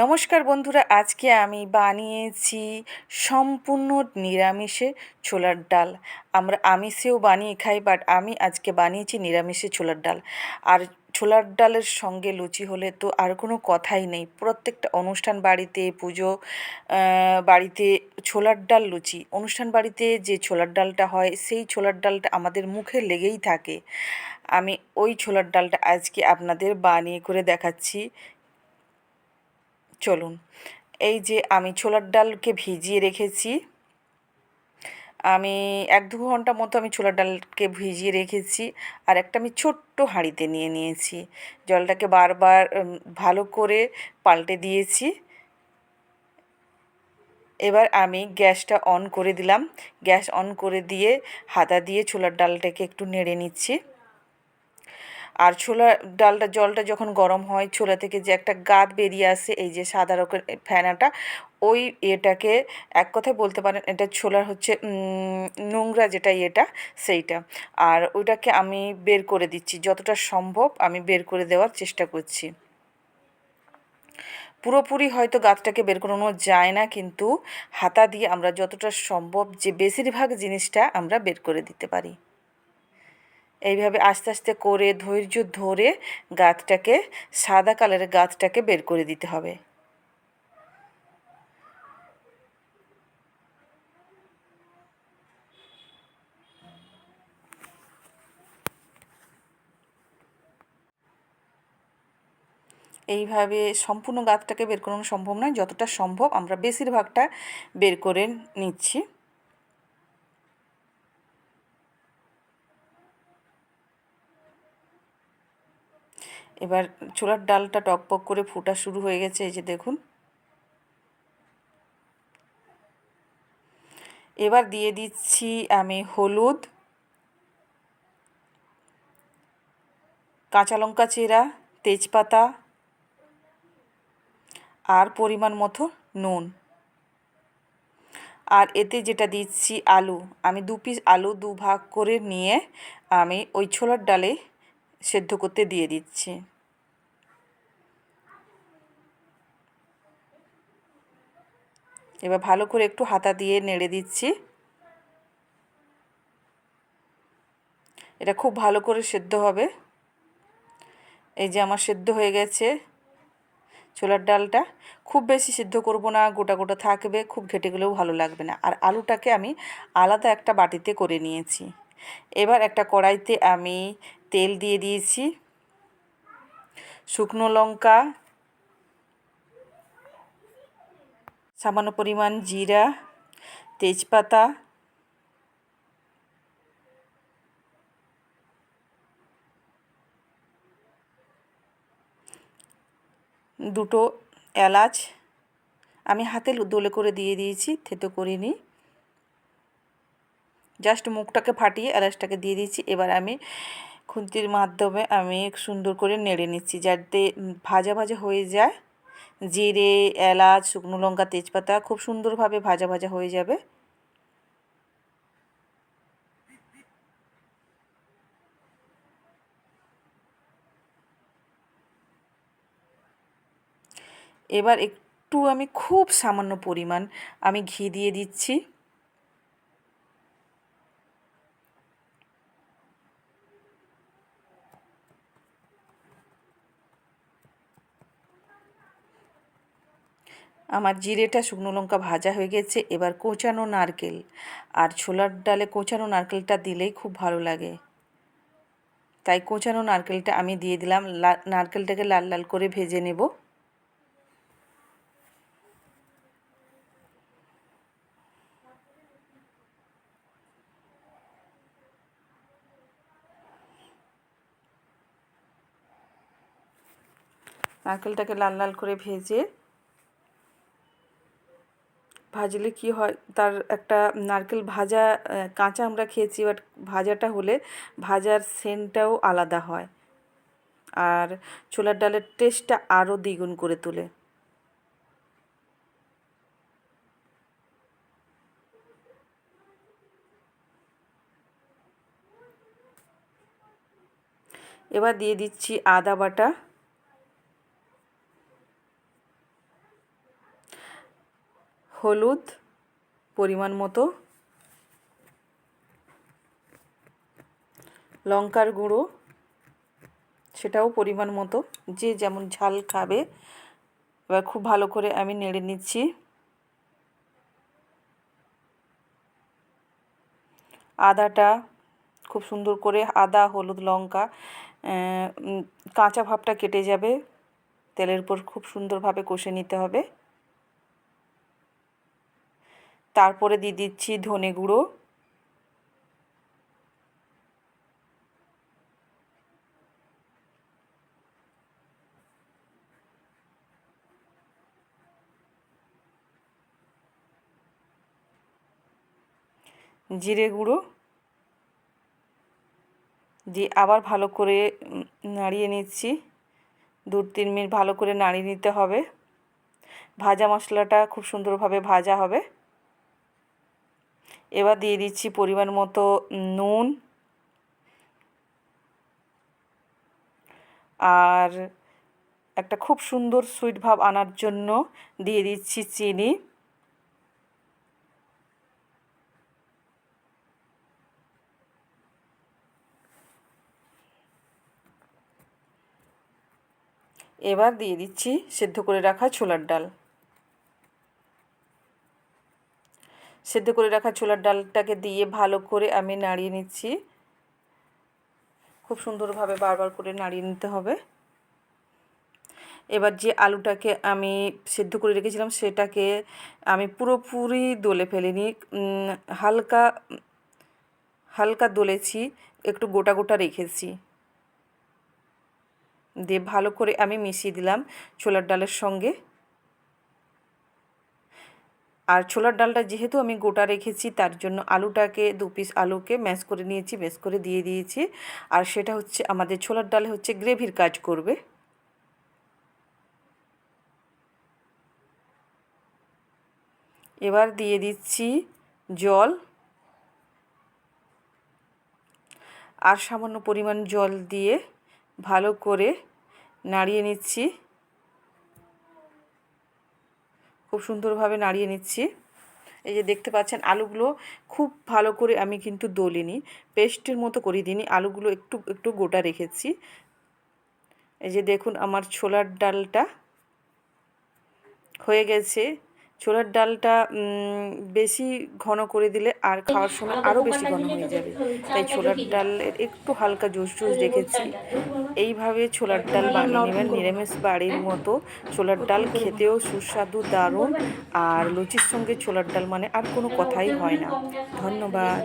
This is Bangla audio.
নমস্কার বন্ধুরা, আজকে আমি বানিয়েছি সম্পূর্ণ নিরামিষে ছোলার ডাল। আমরা আমিষেও বানিয়ে খাই বাট আমি আজকে বানিয়েছি নিরামিষে ছোলার ডাল। আর ছোলার ডালের সঙ্গে লুচি হলে তো আর কোনো কথাই নেই। প্রত্যেকটা অনুষ্ঠান বাড়িতে পুজো বাড়িতে ছোলার ডাল, লুচি, অনুষ্ঠান বাড়িতে যে ছোলার ডালটা হয়, সেই ছোলার ডালটা আমাদের মুখে লেগেই থাকে। আমি ওই ছোলার ডালটা আজকে আপনাদের বানিয়ে করে দেখাচ্ছি। চলুন। এই যে আমি ছোলার ডালকে ভিজিয়ে রেখেছি, আমি এক দু ঘণ্টা মতো আমি ছোলার ডালকে ভিজিয়ে রেখেছি আর একটা আমি ছোট্ট হাঁড়িতে নিয়ে নিয়েছি। জলটাকে বারবার ভালো করে পাল্টে দিয়েছি। এবার আমি গ্যাসটা অন করে দিলাম। গ্যাস অন করে দিয়ে হাতা দিয়ে ছোলার ডালটাকে একটু নেড়ে নিচ্ছি। আর ছোলা ডালটা, জলটা যখন গরম হয়, ছোলা থেকে যে একটা গাদ বেরিয়ে আসে, এই যে সাদা রকমের ফেনাটা, ওই এটাকে এক কথায় বলতে পারেন, এটা ছোলার হচ্ছে নোংরা যেটা ইয়েটা, সেইটা। আর ওইটাকে আমি বের করে দিচ্ছি, যতটা সম্ভব আমি বের করে দেওয়ার চেষ্টা করছি। পুরোপুরি হয়তো গাছটাকে বের করানো যায় না, কিন্তু হাতা দিয়ে আমরা যতটা সম্ভব যে বেশিরভাগ জিনিসটা আমরা বের করে দিতে পারি। এইভাবে আস্তে আস্তে করে ধৈর্য ধরে গাছটাকে সাদা কালারের গাছটাকে বের করে দিতে হবে। এইভাবে সম্পূর্ণ গাছটাকে বের করানো সম্ভব নয়, যতটা সম্ভব আমরা বেশিরভাগটা বের করে নিচ্ছি। এবার ছোলার ডালটা টক টকপক করে ফুটা শুরু হয়ে গেছে, এই যে দেখুন। এবার দিয়ে দিচ্ছি আমি হলুদ, কাঁচা লঙ্কা চেরা, তেজপাতা আর পরিমাণ মতো নুন। আর এতে যেটা দিচ্ছি আলু, আমি দু পিস আলু দু ভাগ করে নিয়ে আমি ওই ছোলার ডালে সেদ্ধ করতে দিয়ে দিচ্ছি। এবার ভালো করে একটু হাতা দিয়ে নেড়ে দিচ্ছি। এটা খুব ভালো করে সেদ্ধ হবে। এই যে আমার সেদ্ধ হয়ে গেছে ছোলার ডালটা। খুব বেশি সিদ্ধ করব না, গোটা গোটা থাকবে, খুব ঘেটে গেলেও ভালো লাগবে না। আর আলুটাকে আমি আলাদা একটা বাটিতে করে নিয়েছি। এবার একটা কড়াইতে আমি তেল দিয়ে দিয়েছি, শুকনো লঙ্কা, সামান্য পরিমাণ জিরা, তেজপাতা, দুটো এলাচ, আমি হাতে দোলে করে দিয়ে দিয়েছি, থেতো করিনি জাস্ট মুখটাকে ফাটিয়ে এলাচটাকে দিয়ে দিচ্ছি। এবার আমি খুন্তির মাধ্যমে আমি সুন্দর করে নেড়ে নিচ্ছি যাতে ভাজা ভাজা হয়ে যায়। জিরে, এলাচ, শুকনো লঙ্কা, তেজপাতা খুব সুন্দরভাবে ভাজা ভাজা হয়ে যাবে। এবার একটু আমি খুব সামান্য পরিমাণ আমি ঘি দিয়ে দিচ্ছি। আমার জিরেটা শুকনো লঙ্কা ভাজা হয়ে গেছে, এবার কোঁচানো নারকেল। আর ছোলার ডালে কোঁচানো নারকেলটা দিলেই খুব ভালো লাগে। তাই কোঁচানো নারকেলটা আমি দিয়ে দিলাম। নারকেলটাকে লাল লাল করে ভেজে নেব। নারকেলটাকে লাল লাল করে ভেজে ভাজলে কি হয়? তার একটা নারকেল ভাজা কাঁচা আমরা খেয়েছি বাট ভাজাটা হলে ভাজার সেন্টটাও আলাদা হয়। আর ছোলার ডালের টেস্টটা আরও দ্বিগুণ করে তোলে। এবার দিয়ে দিচ্ছি আদা বাটা। হলুদ পরিমাণ মতো। লঙ্কার গুঁড়ো, সেটাও পরিমাণ মতো। যে যেমন ঝাল খাবে, এবার খুব ভালো করে আমি নেড়ে নিচ্ছি। আদাটা, খুব সুন্দর করে আদা, হলুদ, লঙ্কা কাঁচা ভাবটা কেটে যাবে। তেলের উপর খুব সুন্দরভাবে কষে নিতে হবে। তারপরে দিয়ে দিচ্ছি ধনে গুঁড়ো। জিরে গুঁড়ো। দিয়ে আবার ভালো করে নাড়িয়ে নিচ্ছি। দু তিন মিনিট ভালো করে নাড়িয়ে নিতে হবে। ভাজা মশলাটা খুব সুন্দরভাবে ভাজা হবে। এবার দিয়ে দিচ্ছি পরিমাণ মতো নুন আর একটা খুব সুন্দর সুইট ভাব আনার জন্য দিয়ে দিচ্ছি চিনি। এবার দিয়ে দিচ্ছি সেদ্ধ করে রাখা ছোলার ডাল। সেদ্ধ করে রাখা ছোলার ডালটাকে দিয়ে ভালো করে আমি নাড়িয়ে নিচ্ছি। খুব সুন্দরভাবে বারবার করে নাড়িয়ে নিতে হবে। এবার যে আলুটাকে আমি সেদ্ধ করে রেখেছিলাম সেটাকে আমি পুরোপুরি দলে ফেলিনি হালকা হালকা দলেছি, একটু গোটা গোটা রেখেছি। দিয়ে ভালো করে আমি মিশিয়ে দিলাম ছোলার ডালের সঙ্গে। আর ছোলার ডালটা যেহেতু আমি গোটা রেখেছি, তার জন্য আলুটাকে দু পিস আলুকে ম্যাশ করে নিয়েছি ম্যাশ করে দিয়ে দিয়েছি। আর সেটা হচ্ছে, আমাদের ছোলার ডালে হচ্ছে গ্রেভির কাজ করবে। এবার দিয়ে দিচ্ছি জল। আর সামান্য পরিমাণ জল দিয়ে ভালো করে নাড়িয়ে নিচ্ছি। খুব সুন্দরভাবে নাড়িয়ে নিচ্ছি। এই যে দেখতে পাচ্ছেন, আলুগুলো খুব ভালো করে আমি কিন্তু দলিনি, পেস্টের মতো করে দিইনি, আলুগুলো একটু একটু গোটা রেখেছি। এই যে দেখুন, আমার ছোলার ডালটা হয়ে গেছে। ছোলার ডালটা বেশি ঘন করে দিলে আর খাওয়ার সময় আরও বেশি ঘন হয়ে যাবে। তাই ছোলার ডালের একটু হালকা জুস জুস রেখেছি এইভাবে ছোলার ডাল বানিয়ে নেবেন নিরামিষ বাড়ির মতো ছোলার ডাল খেতেও সুস্বাদু দারুণ আর লুচির সঙ্গে ছোলার ডাল মানে আর কোনো কথাই হয় না। ধন্যবাদ।